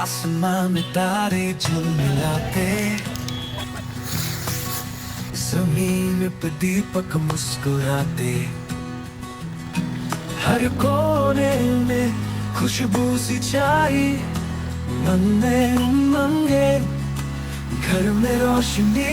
आसमां में तारे झलमिलाते जमीन पे दीपक मुस्कुराते हर कोने में खुशबू सी छाई मन में उमंगे घर में रोशनी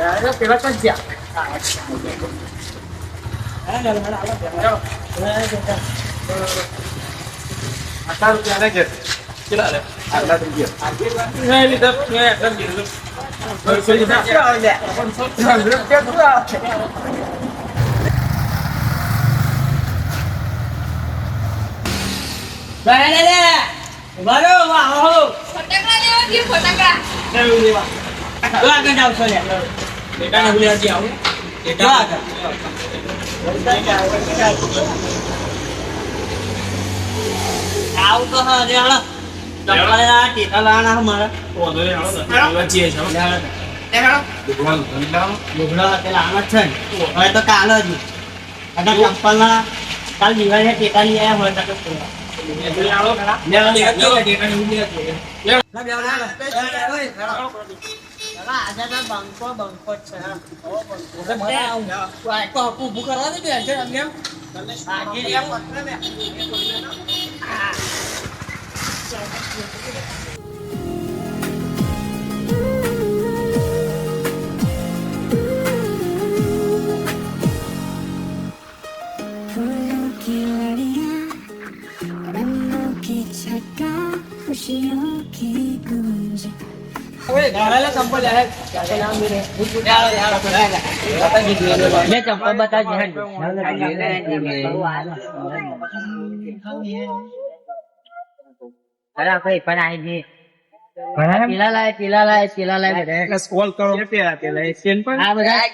પૈસા પૈસા લાયા કેમ ના ના પછી લેવા જવાનું બે હાડા તા લઈને આયા પછી તાર જઈએ રાતમ લેતા આવો ડીની ઉપર ડીની ઉપર આમ પૈસા ને ભલે પેલા ક્યાં ગયા આટલા રૂપિયા ને છે કેટલા લે આટલા રૂપિયા મેં લીધા મેં આટલા લીધું બસો લીધા પાંચસો રૂપિયા શું આવે ફટાકડા લેવા ગયું ફટાકડા લેવું લેવા બેટા ને ભૂલ્યા જી આવું આવું તો હા રે હાલો ચપ્પલ આ ટીકા લાના અમારા વાંધો નહીં આવો ને લેવા જઈએ છીએ લુગડા તે લાના છે ને હવે તો કાલ જ અને ચપ્પલ ના કાલ દિવાળી ટીકા લઈ આવ્યા હોય તો લેવા લેવા લેવા ડેટા ને ભૂલ્યા છીએ આજે તો બંકો બંકો જ છે. ઊભું કરવા દે બે છે અમને બાકી લે ચપ્પલ બતાવજે હેડ અરે કઈ પણ આવી ગઈ પીલા લાય પીલા લાય પીલા લાય બધા કોલ કરો પેલા પેલા એશિયન પણ આ બધા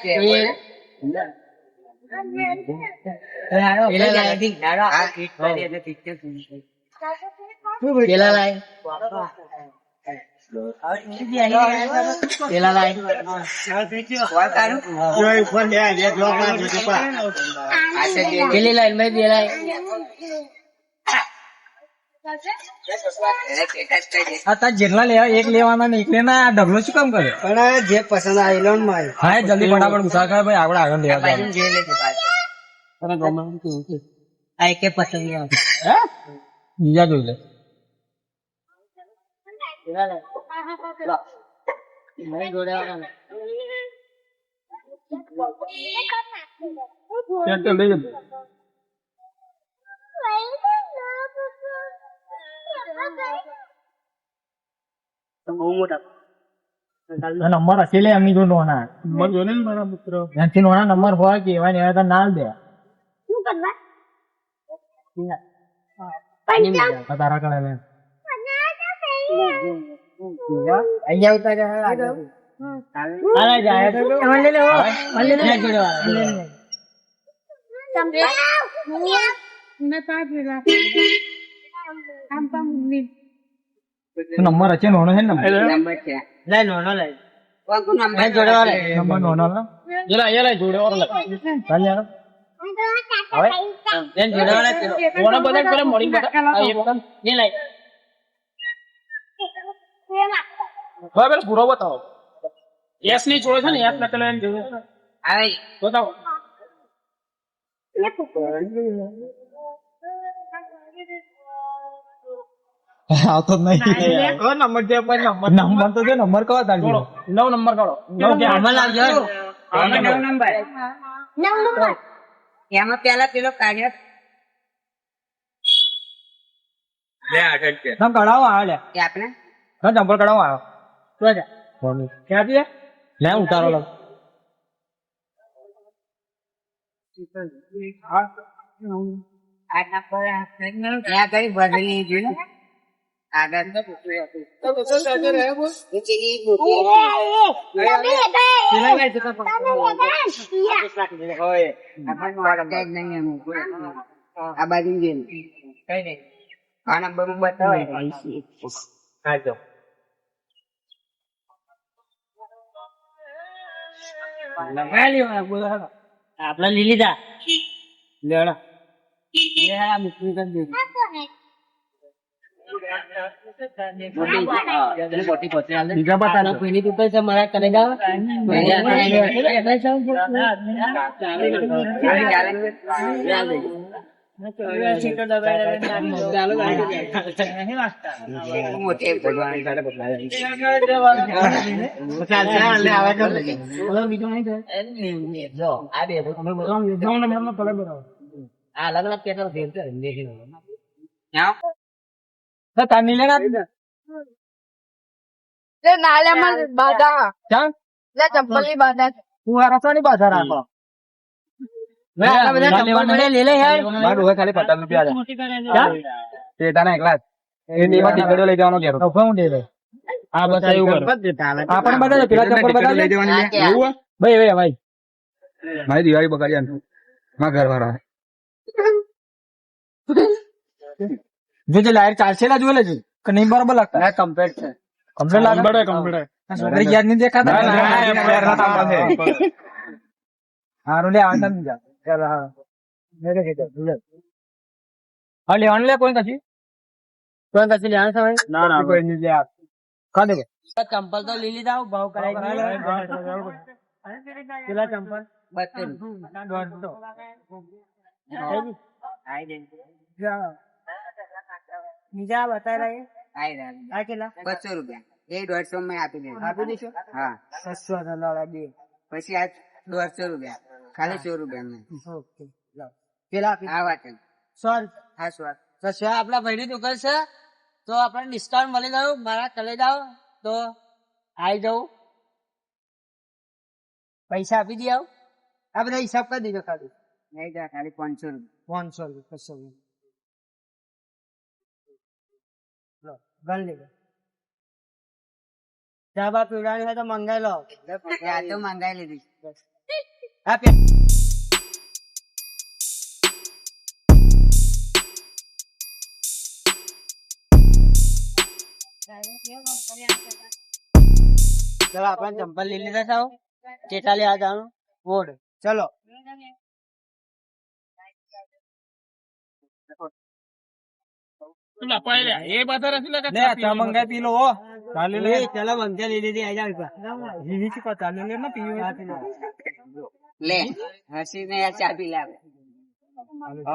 પીલા લાય પેલા લાય જેટલા લેવા એક લેવાના ને એક ના આ ઢગલો શું કામ કરે પણ જે પસંદ આવેલો ને મારે હા જલ્દી ફટાફટ મુસાફર ભાઈ આપણે આગળ લેવા આ એકે પસંદ બીજા જોઈ લે નહીં જોડે તો લઈ જજો. નંબર હશે લે એમની જોડે નોના નંબર જો ને મારા પુત્ર. એમથી નોના નંબર હોય કે એવા ને એવા ના દે. આ તારા કણે લે અહીંયા ઉતાર્યા હાલા. જાય તો મને લે મને લે નંબર છે નોનો છે ને લઈ લો નો લઈ જોડે વાળા નંબર નોનો લે. જેલા જેલા જોડે ઓર લે. ચાલ યાર હવે? નહીં જોડે વાળા બધા પેલા મળી બધા આ ને લઈ હવે પેલા પૂરો બતાવો. એસની જોડે છે ને એસ ને પેલા એમ જોડે. આવે બતાવો. આવતો જ નહીં. નંબર જે નંબર નંબર તો જે નંબર કયો તાર નવ નંબર કાઢો. નવ કે લાવજો નવ નંબર. એમાં પેલા પેલો કાર્ય. તમે કઢાવો આ લે. કે આપણે? તમે ચંપલ કઢાવો આવ્યો. તો જા ક્યાંથી લે ઉતારો લો. ત્યાં કઈ બદલી જોઈ આગળ પેલી હોય આપણને વાગતા જ નહીં એમ. આ બાજુ કઈ નઈ આ નંબર બતાવે. આપણે લીલી દા. બીજા બતાવો પેલી તું મારા કરે ગાવ મોટે ભગવાન અલગ અલગ કેટલો ફેર છે તે નાળિયામાં બાધા. લે ચંપલની બાધા મારી દિવાળી બગાડી ઘર વાળા જે ચાલશે લા જોઈ લેજો કે નહીં બરોબર લાગતા કમ્પ્લીટ છે કમ્પ્લીટ લાગે કમ્પ્લીટ છોકરી યાદ નહીં દેખાતા હારું લે આનંદ નહીં જા ચાલ હા મેરે કે લે હા લેવાનું લે કોઈ કશી લેવાનું ના ના કોઈ નહીં લે આ. ચંપલ તો લીલી દાવ ભાવ કરાવી પેલા ચંપલ? બીજા બતાવી રહ્યા. કેટલા? બસો રૂપિયા. એ દોઢસો માં આપી દે આપી દઈશું હા. ના બે. પછી આ દોઢસો રૂપિયા. ખાલી સો રૂપિયા ઓકે પેલા આ વાત છે. સોરી. હા સ્વાદ તો શું આપણા ભાઈની દુકાન છે? તો આપણે ડિસ્કાઉન્ટ મળી ગયું. મારા કલે જાઓ. તો આવી જવું પૈસા આપી દે આવું. આ બધા હિસાબ કરી દીધો ખાલી. નહીં જા, ખાલી પાંચસો રૂપિયા. પાંચસો રૂપિયા કશો. લો ગણ લેજો ચા બા પીવડાવી હોય તો મંગાઈ લો. મંગાવી તો મંગાઈ લીધી. આ ચલો આપણે ચંપલ લઈ લીધા સાવ ચેટા આ જાણું ઓડ ચલો ચલો મંગા લીધી ચાલે લે ના પીવી લે હસી ને યાર ચા પી લાવે.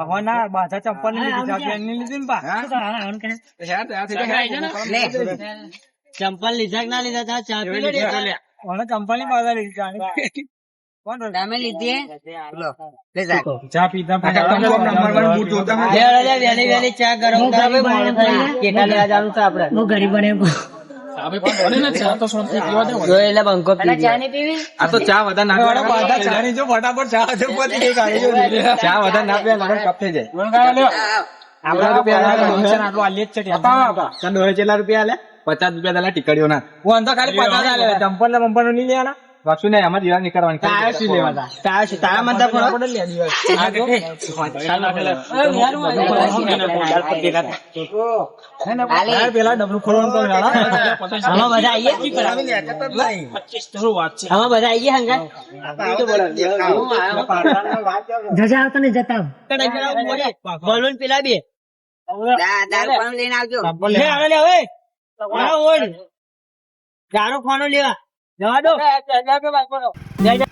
હો બાધા ચંપલની લીધી ચા લીધી ને પા ચંપલ લીધા ના લીધા? તા ચંપલની. બાધા લીધી? તમે લીધી હે? લો. ચા વેલી ચા ગરમ છે આપણે. હું ગરીબ પચાસ રૂપિયા. દાલા ટીકડીઓ ના હું અંદર ખાલી પચાસ આલે ચંપલ ને બંપલનું નહીં લેવાના? કશું નહીં આમાં દિવાળી નીકળવાની તારા શું લેવાના તારા શું તારા મતલબ આપણે લે દિવસ. આ જો. આલે આ પેલા ડબલું ખોલવાનું તો. આમાં બધા આઈએ આમાં બધા આઈએ હંગા બલૂન પેલા બે દા- દારૂ પાણી લઈને આવજો લે લે. આવે લે હવે દારૂ ખાનો લેવા જવા દો જય જય.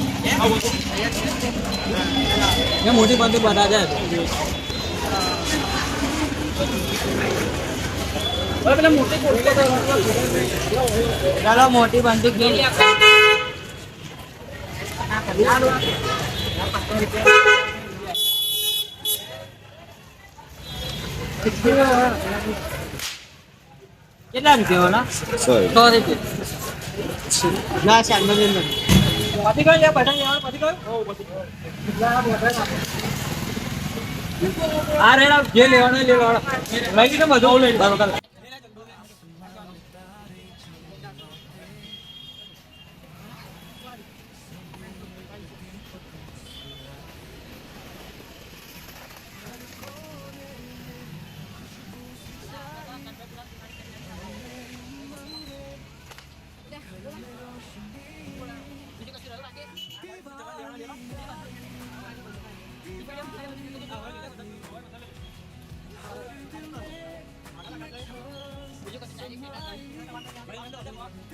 મોટી બંદૂક બધા જાય ચાલો મોટી બંદૂક કેટલા રૂપિયા સો રૂપિયા. ના ચાલ મને પતી ગયો લે બટન લેવાનું પતી ગયો? આ રેડા જે લેવાનો લેવાનો. લઈ લીધો બધું. લઈ બરોબર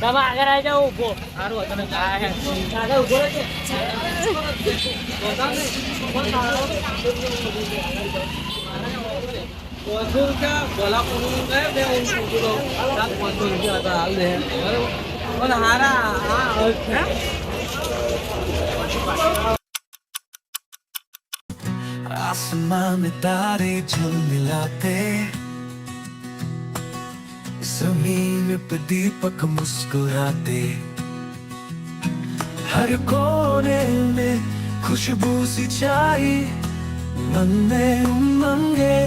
તમે આગળ આવી જાઓ, ઊભો. સારું તમે આગળ ઊભો રહેજે કોનું બે પાંચસો રૂપિયા હતા હાલ દે હારા હા. आसमान में तारे झलमिलाते जमीन पे दीपक मुस्कुराते हर कोने में खुशबू सी छाई मन में उमंगे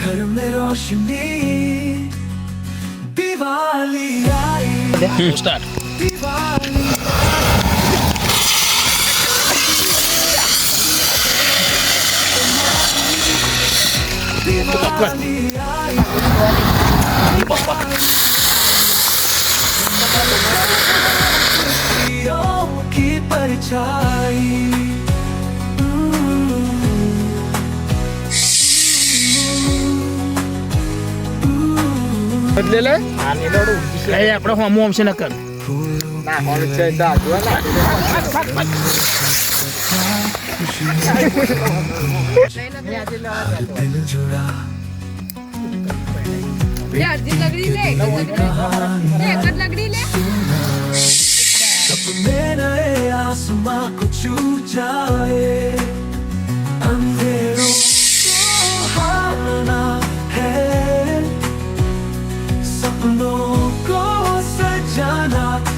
घर में रोशनी दिवाली आई दिवाली दिवाली आई खुशियों की परछाई બદલેલે કઈ આપણે હોમું આમશે નકર दिल जुड़ा લે અડધી લગડી લે એક જ લગડી आसमां को छू जाए। अंधेरों हारना है। सपनों को सजाना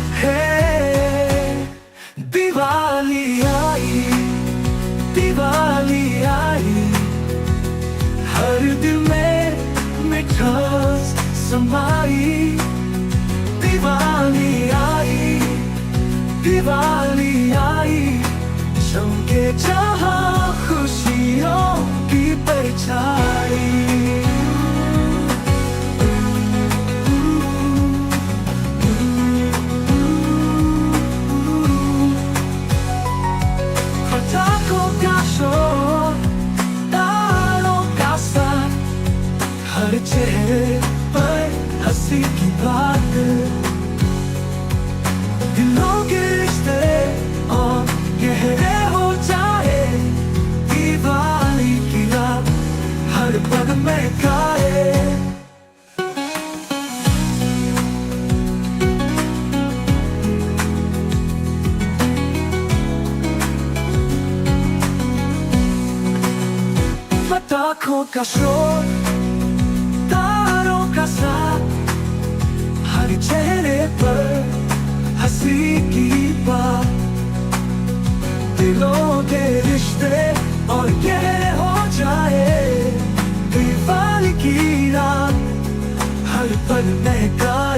她 алкашок 따로 가사 하기 전에 하시기 바 들로 데리시되 어렵게 호자에 그리바리 기라 하루 빨리 내가